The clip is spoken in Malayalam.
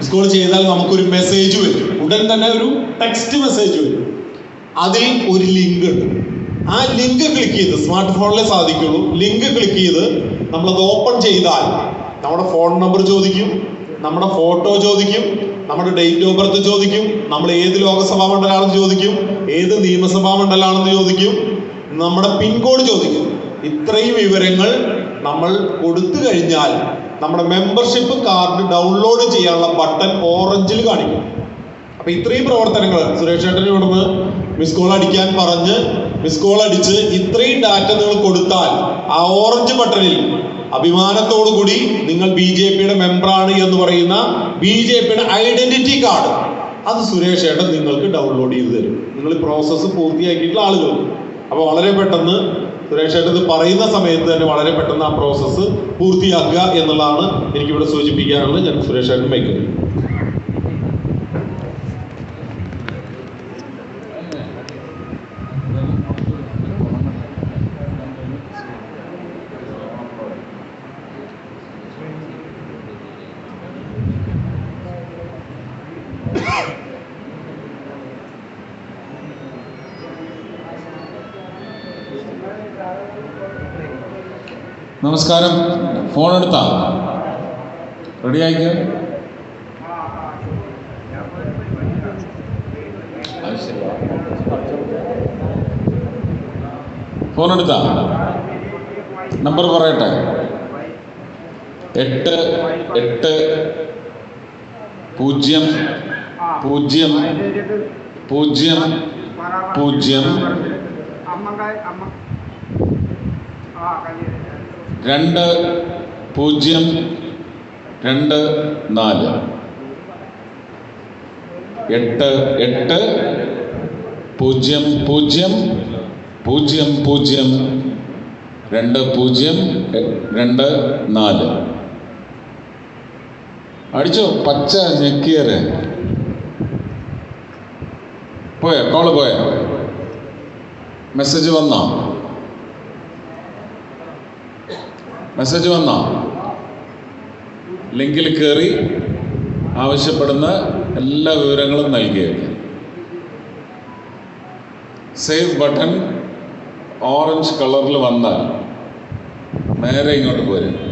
മിസ് കോൾ ചെയ്താൽ നമുക്കൊരു മെസ്സേജ് വരും. ഉടൻ തന്നെ ഒരു ടെക്സ്റ്റ് മെസ്സേജ് വരും. അതിൽ ഒരു ലിങ്ക് ഉണ്ട്. ആ ലിങ്ക് ക്ലിക്ക് ചെയ്ത് സ്മാർട്ട് ഫോണിലെ സാധിക്കുള്ളൂ. ലിങ്ക് ക്ലിക്ക് ചെയ്ത് നമ്മളത് ഓപ്പൺ ചെയ്താൽ നമ്മുടെ ഫോൺ നമ്പർ ചോദിക്കും നമ്മുടെ ഫോട്ടോ ചോദിക്കും നമ്മുടെ ഡേറ്റ് ഓഫ് ബർത്ത് ചോദിക്കും നമ്മൾ ഏത് ലോകസഭാ മണ്ഡലമാണെന്ന് ചോദിക്കും ഏത് നിയമസഭാ മണ്ഡലമാണെന്ന് ചോദിക്കും നമ്മുടെ പിൻകോഡ് ചോദിക്കും. ഇത്രയും വിവരങ്ങൾ നമ്മൾ കൊടുത്തു കഴിഞ്ഞാൽ നമ്മുടെ മെമ്പർഷിപ്പ് കാർഡ് ഡൗൺലോഡ് ചെയ്യാനുള്ള ബട്ടൺ ഓറഞ്ചിൽ കാണിക്കും. അപ്പൊ ഇത്രയും പ്രവർത്തനങ്ങൾ സുരേഷ് ചേട്ടൻ ഇവിടുന്ന് മിസ് കോൾ അടിക്കാൻ പറഞ്ഞ് മിസ് കോൾ അടിച്ച് ഇത്രയും ഡാറ്റ നിങ്ങൾ കൊടുത്താൽ ആ ഓറഞ്ച് ബട്ടണിൽ അഭിമാനത്തോടു കൂടി നിങ്ങൾ ബി ജെ പിയുടെ മെമ്പറാണ് എന്ന് പറയുന്ന ബി ജെ പിയുടെ ഐഡന്റിറ്റി കാർഡ് അത് സുരേഷ് ചേട്ടൻ നിങ്ങൾക്ക് ഡൗൺലോഡ് ചെയ്ത് തരും. നിങ്ങൾ പ്രോസസ്സ് പൂർത്തിയാക്കിയിട്ടുള്ള ആളുകൾ. അപ്പോൾ വളരെ പെട്ടെന്ന് സുരേഷ് ചേട്ടൻ ഇത് പറയുന്ന സമയത്ത് തന്നെ വളരെ പെട്ടെന്ന് ആ പ്രോസസ്സ് പൂർത്തിയാക്കുക എന്നുള്ളതാണ് എനിക്കിവിടെ സൂചിപ്പിക്കാനുള്ളത്. ഞാൻ സുരേഷ് ചേട്ടൻ വയ്ക്കുന്നത് നമസ്കാരം. ഫോൺ എടുത്താ? റെഡി ആയിക്കോ? ഫോൺ എടുത്താ? നമ്പർ പറയട്ടെ. എട്ട് എട്ട് പൂജ്യം പൂജ്യം പൂജ്യം പൂജ്യം. രണ്ട് പൂജ്യം രണ്ട് നാല്. എട്ട് എട്ട് പൂജ്യം പൂജ്യം പൂജ്യം പൂജ്യം രണ്ട് പൂജ്യം രണ്ട് നാല്. അടിച്ചോ പച്ച ഞെക്കിയറ് പോയോ കോൾ പോയോ. മെസ്സേജ് വന്നോ? മെസ്സേജ് വന്നോ? ലിങ്കിൽ കയറി ആവശ്യപ്പെടുന്ന എല്ലാ വിവരങ്ങളും നൽകിയേക്കും. സേവ് ബട്ടൺ ഓറഞ്ച് കളറിൽ വന്നാൽ നേരെ ഇങ്ങോട്ട് പോരും.